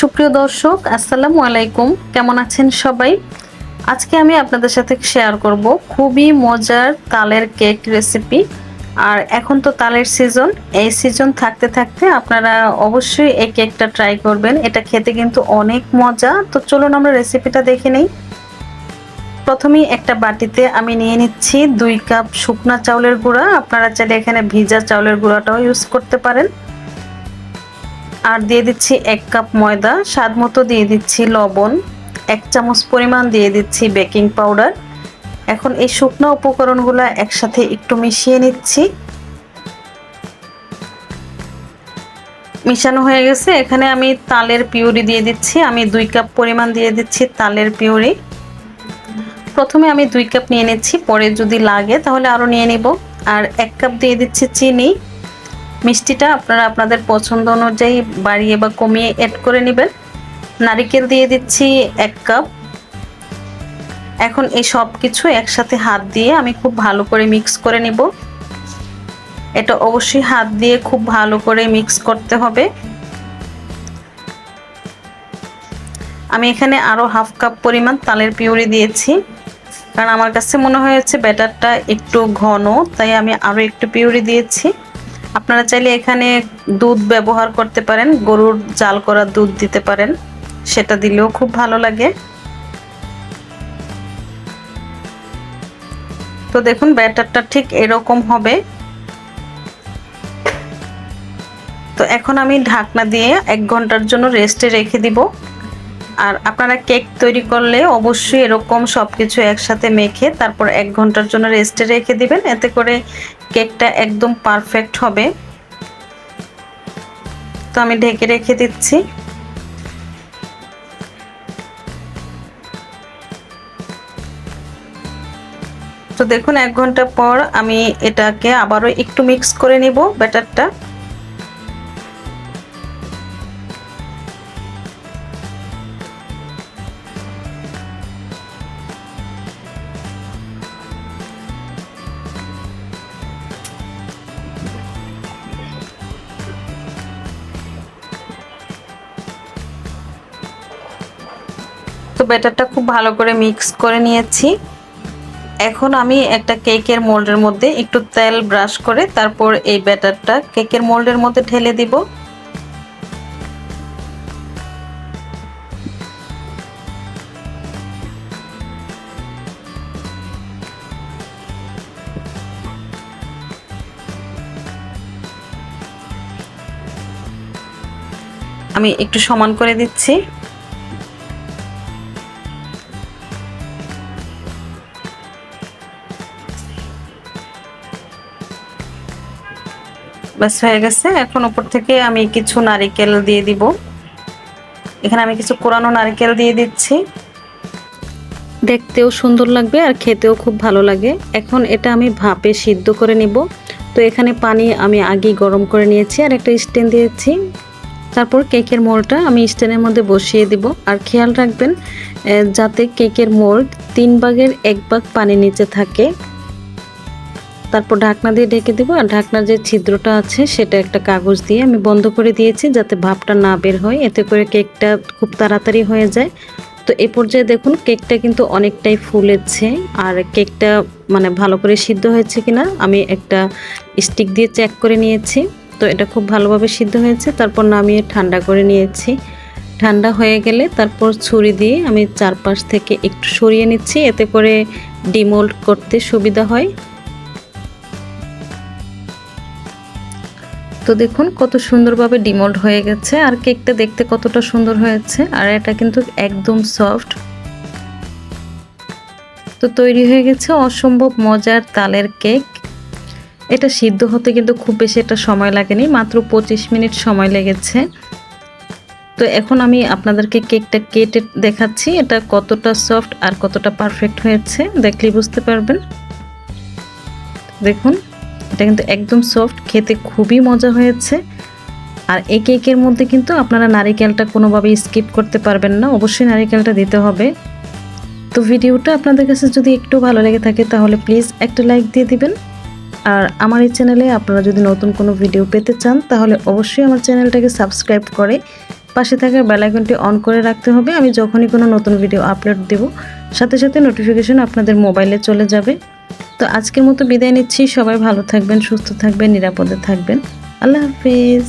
সুপ্রিয় দর্শক, আসসালামু আলাইকুম। কেমন আছেন সবাই? আজকে আমি আপনাদের সাথে শেয়ার করব খুবই মজার তালের কেক রেসিপি আর এখন তো তালের সিজন এই সিজন থাকতে থাকতে আপনারা অবশ্যই এই কেকটা ট্রাই করবেন। এটা খেতে কিন্তু অনেক মজা। তো চলুন আমরা রেসিপিটা দেখে নিই। প্রথমেই একটা বাটিতে আমি নিয়ে নিচ্ছি দুই কাপ শুকনা চাউলের গুঁড়া। আপনারা চাইলে এখানে ভিজা চাউলের গুঁড়াটাও ইউজ করতে পারেন। আর দিয়ে দিচ্ছি এক কাপ ময়দা, স্বাদ মতো দিয়ে দিচ্ছি লবণ, এক চামচ পরিমাণ দিয়ে দিচ্ছি বেকিং পাউডার। এখন এই শুকনো উপকরণগুলো একসাথে একটু মিশিয়ে নিচ্ছি। মিশানো হয়ে গেছে। এখানে আমি তালের পিউরি দিয়ে দিচ্ছি। আমি দুই কাপ পরিমাণ দিয়ে দিচ্ছি তালের পিউরি। প্রথমে আমি দুই কাপ নিয়ে নিচ্ছি। পরে যদি লাগে তাহলে আরও নিয়ে নিব। আর এক কাপ দিয়ে দিচ্ছি চিনি। মিষ্টিটা আপনারা আপনাদের পছন্দ অনুযায়ী বাড়িয়ে বা কমিয়ে অ্যাড করে নেবেন। নারিকেল দিয়ে দিচ্ছি এক কাপ এখন এই সব কিছু একসাথে হাত দিয়ে আমি খুব ভালো করে মিক্স করে নিব। এটা অবশ্যই হাত দিয়ে খুব ভালো করে মিক্স করতে হবে। আমি এখানে আরও হাফ কাপ পরিমাণ তালের পিউরি দিয়েছি। কারণ আমার কাছে মনে হয়েছে ব্যাটারটা একটু ঘন, তাই আমি আরও একটু পিউরি দিয়েছি। আপনারা চাইলে এখানে দুধ ব্যবহার করতে পারেন, গরুর জাল করা দুধ দিতে পারেন, সেটা দিলেও খুব ভালো লাগে। তো দেখুন, ব্যাটারটা ঠিক এরকম হবে। তো এখন আমি ঢাকনা দিয়ে এক ঘণ্টার জন্য রেস্টে রেখে দিব। আর আপনারা কেক তৈরি করলে অবশ্যই এরকম সব কিছু একসাথে মেখে তারপর এক ঘণ্টার জন্য রেস্টে রেখে দিবেন। এতে করে কেকটা একদম পারফেক্ট হবে। তো আমি ঢেকে রেখে দিচ্ছি। তো দেখুন, এক ঘণ্টা পর আমি এটাকে আবারও একটু মিক্স করে নিব ব্যাটারটা। তো ব্যাটারটা খুব ভালো করে মিক্স করে নিয়েছি। এখন আমি একটা কেকের মোল্ডের মধ্যে একটু তেল ব্রাশ করে তারপর এই ব্যাটারটা কেকের মোল্ডের মধ্যে ঢেলে দিব। আমি একটু সমান করে দিচ্ছি। ব্যাস হয়ে গেছে। এখন উপর থেকে আমি কিছু নারিকেল দিয়ে দিব। এখানে আমি কিছু কোরানো নারিকেল দিয়ে দিচ্ছি। দেখতেও সুন্দর লাগবে আর খেতেও খুব ভালো লাগে। এখন এটা আমি ভাপে সিদ্ধ করে নিব। তো এখানে পানি আমি আগেই গরম করে নিয়েছি আর একটা স্ট্যান্ড দিয়েছি। তারপর কেকের মোলটা আমি স্ট্যান্ডের মধ্যে বসিয়ে দিব। আর খেয়াল রাখবেন যাতে কেকের মোল তিন ভাগের এক ভাগ পানি নিচে থাকে। তারপর ঢাকনা দিয়ে ঢেকে দেবো আর ঢাকনার যে ছিদ্রটা আছে সেটা একটা কাগজ দিয়ে আমি বন্ধ করে দিয়েছি যাতে ভাপটা না বের হয়। এতে করে কেকটা খুব তাড়াতাড়ি হয়ে যায়। তো এ পর্যায়ে দেখুন কেকটা কিন্তু অনেকটাই ফুলেছে আর কেকটা মানে ভালো করে সিদ্ধ হয়েছে কিনা আমি একটা স্টিক দিয়ে চেক করে নিয়েছি। তো এটা খুব ভালোভাবে সিদ্ধ হয়েছে, তারপর নামিয়ে ঠান্ডা করে নিয়েছি। ঠান্ডা হয়ে গেলে তারপর ছুরি দিয়ে আমি চারপাশ থেকে একটু সরিয়ে নিচ্ছি, এতে করে ডিমোল্ড করতে সুবিধা হয়। তো দেখুন কত সুন্দরভাবে ডিমোল্ড হয়ে গেছে আর কেকটা দেখতে কতটা সুন্দর হয়েছে আর এটা কিন্তু একদম সফট। তো তৈরি হয়ে গেছে অসম্ভব মজার তালের কেক। এটা সিদ্ধ হতে কিন্তু খুব বেশি একটা সময় লাগেনি, মাত্র পঁচিশ মিনিট সময় লেগেছে। তো এখন আমি আপনাদেরকে কেকটা কেটে দেখাচ্ছি এটা কতটা সফট আর কতটা পারফেক্ট হয়েছে, দেখলেই বুঝতে পারবেন। দেখুন। এটা কিন্তু একদম সফট খেতে খুবই মজা হয়েছে। আর এই কেকের মধ্যে কিন্তু আপনারা নারিকেলটা কোনোভাবেই স্কিপ করতে পারবেন না, অবশ্যই নারিকেলটা দিতে হবে। তো ভিডিওটা আপনাদের কাছে যদি একটু ভালো লেগে থাকে, তাহলে প্লিজ একটা লাইক দিয়ে দিবেন। আর আমার এই চ্যানেলে আপনারা যদি নতুন কোনো ভিডিও পেতে চান, তাহলে অবশ্যই আমার চ্যানেলটাকে সাবস্ক্রাইব করে পাশে থাকা বেলাইকনটি অন করে রাখতে হবে। আমি যখনই কোনো নতুন ভিডিও আপলোড দেব, সাথে সাথে নোটিফিকেশন আপনাদের মোবাইলে চলে যাবে। তো আজকের মতো বিদায় নিচ্ছি। সবাই ভালো থাকবেন, সুস্থ থাকবেন, নিরাপদে থাকবেন। আল্লাহ হাফিজ।